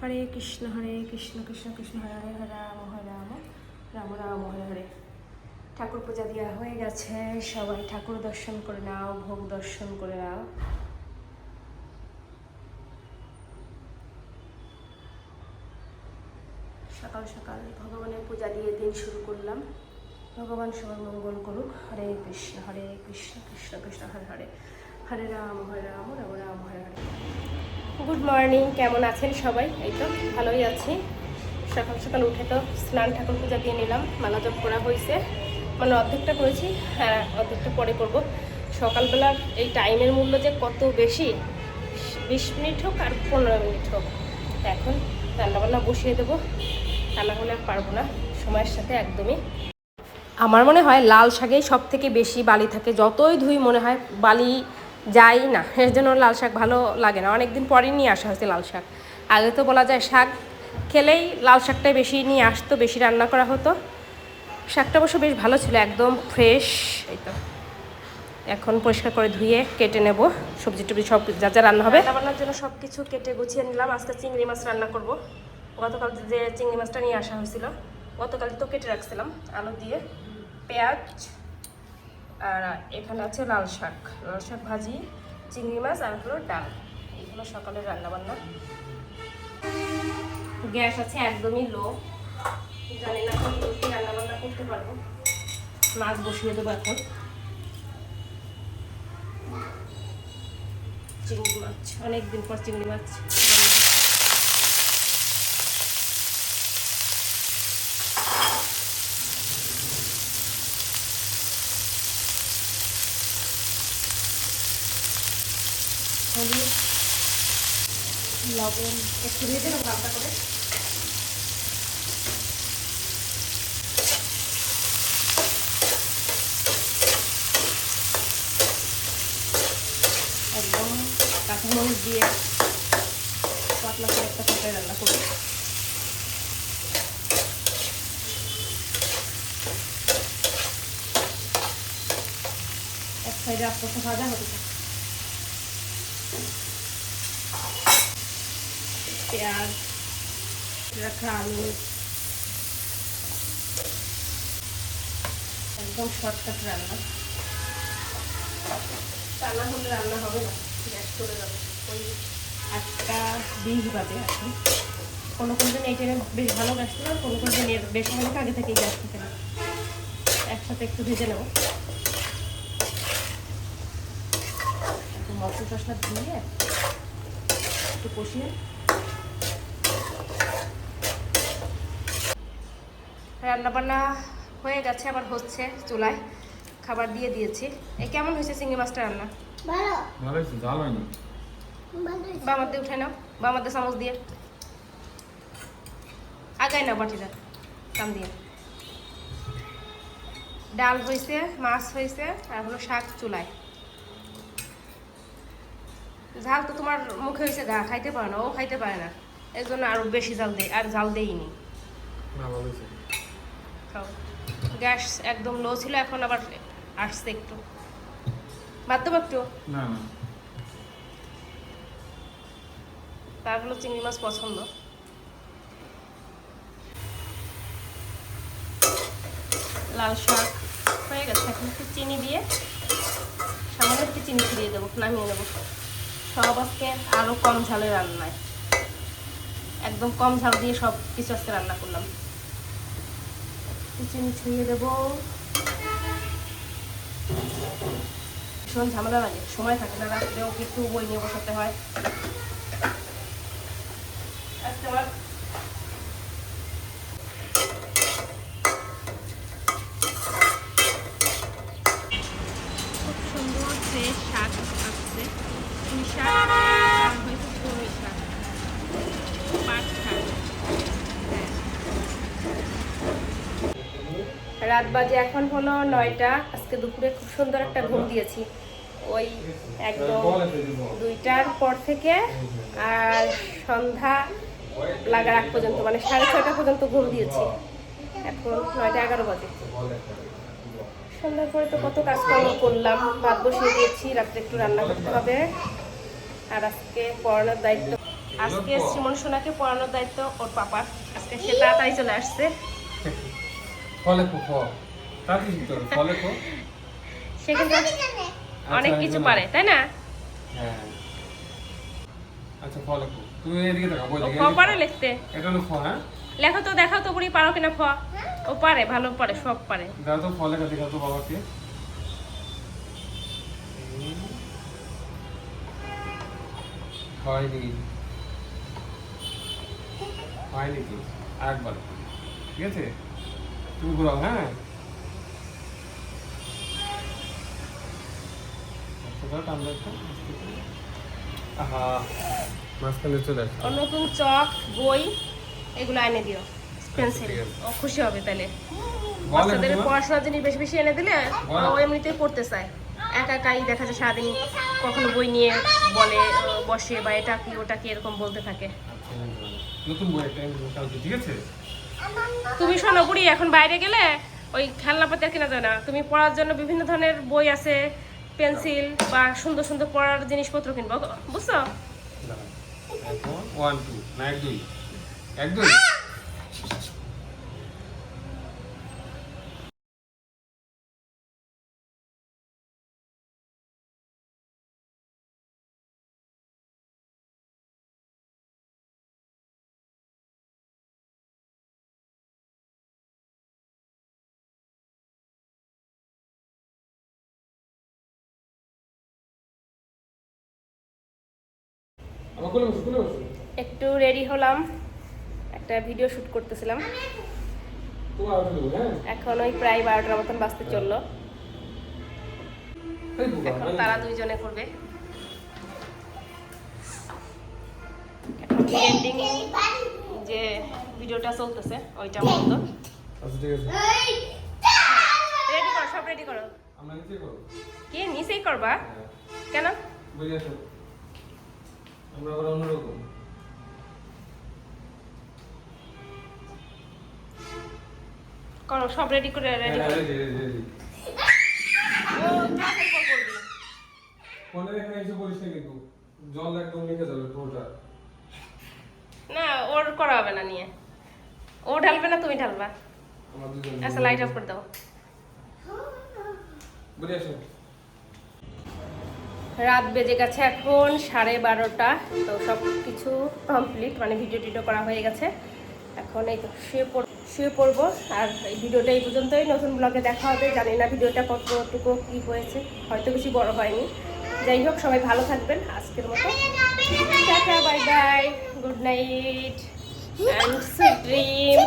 হরে কৃষ্ণ হরে কৃষ্ণ কৃষ্ণ কৃষ্ণ, হরে হরে হরে রাম হরে রাম রাম রাম, হরে হরে। ঠাকুর পূজা দেওয়া হয়ে গেছে। সবাই ঠাকুর দর্শন করে নাও, ভোগ দর্শন করে নাও। সকাল সকাল ভগবানের পূজা দিয়ে দিন শুরু করলাম। ভগবান সবার মঙ্গল করুক। হরে কৃষ্ণ হরে কৃষ্ণ কৃষ্ণ কৃষ্ণ, হরে হরে। রাম রাম রাম গুড মর্নিং, কেমন আছেন সবাই? এই তো, ভালোই আছি। সকাল সকাল উঠে তো স্নান ঠাকুর পূজা দিয়ে নিলাম, মালা জপ করা হয়েছে। মানে অর্ধেকটা করেছি হ্যাঁ অর্ধেকটা পরে করব। সকালবেলার এই টাইমের মূল্য যে কত বেশি, বিশ মিনিট হোক আর পনেরো মিনিট হোক, এখন রান্নাবান্না বসিয়ে দেবো। রান্না হলে আর পারব না, সময়ের সাথে একদমই। আমার মনে হয় লাল শাকেই সব থেকে বেশি বালি থাকে। যতই ধুই মনে হয় বালি যাই না, এর জন্য লাল শাক ভালো লাগে না। অনেকদিন পরেই নিয়ে আসা হয়েছে লাল শাক। আগে তো বলা যায় শাক খেলেই লাল শাকটাই বেশি নিয়ে আসতো, বেশি রান্না করা হতো। শাকটা অবশ্য বেশ ভালো ছিল, একদম ফ্রেশ এই তো। এখন পরিষ্কার করে ধুয়ে কেটে নেব। সবজি টবজি সব যা যা রান্না হবে। রান্নার জন্য সব কিছু কেটে গুছিয়ে নিলাম। আজকে চিংড়ি মাছ রান্না করব। গতকাল যে চিংড়ি মাছটা নিয়ে আসা হয়েছিল গতকাল তো কেটে রাখছিলাম, আলু দিয়ে, পেঁয়াজ আর এখানে আছে লাল শাক। লাল শাক ভাজি, চিংড়ি মাছ আর হলো ডাল। এগুলো সকালের রান্না বান্না গ্যাস আছে একদমই লো। জানি না কি রান্না বান্না করতে পারব। মাছ বসিয়ে দেবো এখন। চিংড়ি মাছ। অনেকদিন পর চিংড়ি মাছ। লবণ, একটু দিয়ে দিলাম হালকা করে। একদম দিয়ে পাতলা করে একটা তরকারি রান্না করব। এক সাইডে আস্তে আস্তে ভাজা হতে থাকে। পেঁয়াজ রাখা আলু। একদম শর্টকাট রান্না। রান্না হলে রান্না হবে না, গ্যাস চলে যাবে ওই আটটা বিশ বাজে এখন কোনো কোনো দিন এই টাইমে বেশ ভালো গ্যাস ছিল, কোনো কোনো দিন বেশ অনেক আগে থেকেই গ্যাস থাকে না। একসাথে একটু ভেজে নেব। একটু মশলা টসলা দিয়ে একটু কষিয়ে রান্নাবান্না হয়ে গেছে আবার হচ্ছে চুলায় খাবার দিয়ে দিয়েছি। এই কেমন হয়েছে চিংড়ি মাছটা রান্না? ভালো। ভালো হয়েছে হয়নি? দিয়ে উঠে নাও বামার দিয়ে চামচ দিয়ে। আগাই না বাটিটা কাম দিয়ে। ডাল হয়েছে মাছ হয়েছে আর হলো শাক চুলায়। ঝাল তো তোমার মুখে হয়েছে গা খাইতে পারে না ও খাইতে পারে না। এর জন্য আরও বেশি জাল দেয় আর জাল দেইনি। ভালো হয়েছে। খাও গ্যাস একদম লো ছিল এখন আবার আসছে একটু। বাদ দেবো একটু না না। তার হলো চিংড়ি মাছ পছন্দ। লাল শাক হয়ে গেছে এখন একটু চিনি দিয়ে সামান্য একটু চিনি দিয়ে দেবো নামিয়ে দেবো সব আজকে আরও কম ঝালে রান্নায়। একদম কম ঝাল দিয়ে সব কিছু আজকে রান্না করলাম। একটু চিনি ছুঁয়ে দেবো। ভীষণ ঝামেলা লাগে, সময় থাকে না রাত্রেও একটু বই নিয়ে বসাতে হয়। আজকে আমার খুব সুন্দর ফ্রেশ শাক আসছে পুঁই শাক আর হয়েছে পুঁই শাক পাট শাক হ্যাঁ। রাত বাজে, এখন হলো নয়টা। আজকে দুপুরে খুব সুন্দর একটা ঘুম দিয়েছি। ওই একদম দুইটার পর থেকে আর সন্ধ্যা লাগার আগ পর্যন্ত মানে সাড়ে ছয়টা পর্যন্ত ঘুম দিয়েছি। এখন নয়টা এগারো বাজে। সন্ধ্যার পরে তো কত কাজকর্ম করলাম, ভাত বসিয়ে দিয়েছি, রাত্রে একটু রান্না করতে হবে। আর আজকে পড়ানোর দায়িত্ব আজকে শ্রীমন সোনাকে পড়ানোর দায়িত্ব ওর পাপার। আজকে সে তাড়াতাড়ি চলে আসছে। ফলে খো খ তাড়াতাড়ি শিখতে হবে? ফলে খো? সে কিন্তু অনেক আচ্ছা, কিছু পারে তাই না? হ্যাঁ। আচ্ছা ফলে খো। তুমি এদিকে দেখো বই ও দিকে খ পারে লিখতে? এটা হলো খ হ্যাঁ? লেখো তো দেখাও তো বুড়ি পারো কিনা ফ। ও পারে ভালো পারে সব পারে। দাও তো ফলে কা দেখাও তো বাবাকে। হয়নি। হয়নি তো একবার। ঠিক আছে? তুমি ঘুরাও হ্যাঁ। আচ্ছা, মাঝখানে চলে ওর নতুন চক বই এগুলো এনে দিও। পেন্সিল। ঠিক আছে। ও খুশি হবে তাহলে। বাচ্চাদের? পড়াশোনার জিনিস বেশি বেশি এনে দিলে। ও এমনিতেই পড়তে চায়। একা একাই দেখা যায় সারাদিন কখনো বই নিয়ে বলে বসে বা এটা কি ওটা কি এরকম বলতে থাকে। আচ্ছা, নতুন বই একটা ঠিক আছে? তুমি শোনো বুড়ি, এখন বাইরে গেলে ওই খেলনাপাতি আর কেনা যায় না। তুমি পড়ার জন্য বিভিন্ন ধরনের বই আছে, পেন্সিল বা সুন্দর সুন্দর পড়ার জিনিসপত্র কিনবো, বুঝছ? ওয়ান টু এক দুই। এক দুই। একটু রেডি হলাম। একটা ভিডিও শুট করতেছিলাম। হ্যাঁ? এখন ওই প্রায় বারোটার মতন বাঁচতে চলল। এখন তারা দুইজনে করবে। যে ভিডিওটা চলতেছে ওইটা মূলত। আচ্ছা আছে। রেডি করো সব রেডি করো। কি নিচেই করবা? হ্যাঁ। কেন? বুঝে আমরা আবার অন্যরকম করো সব রেডি করে রেডি হ্যাঁ, করো। ফোনের এখানে এসে বলিস না কিন্তু জল একদম লিখে যাবে পুরোটা। না ওর করা হবে না নিয়ে। ও ঢালবে না তুমি ঢালবা। আচ্ছা লাইট অফ করে দাও। বুঝে আসো। রাত বেজে গেছে এখন সাড়ে বারোটা। তো সব কিছু কমপ্লিট মানে ভিডিও টিডিও করা হয়ে গেছে। এখন এই তো শুয়ে পড়, শুয়ে পড়ব। আর এই ভিডিওটা এই পর্যন্তই। নতুন ব্লগে দেখা হবে। জানি না ভিডিওটা কতটুকু কী হয়েছে। হয়তো বেশি বড় হয়নি। যাই হোক, সবাই ভালো থাকবেন। আজকের মতো bye bye good night and sweet dream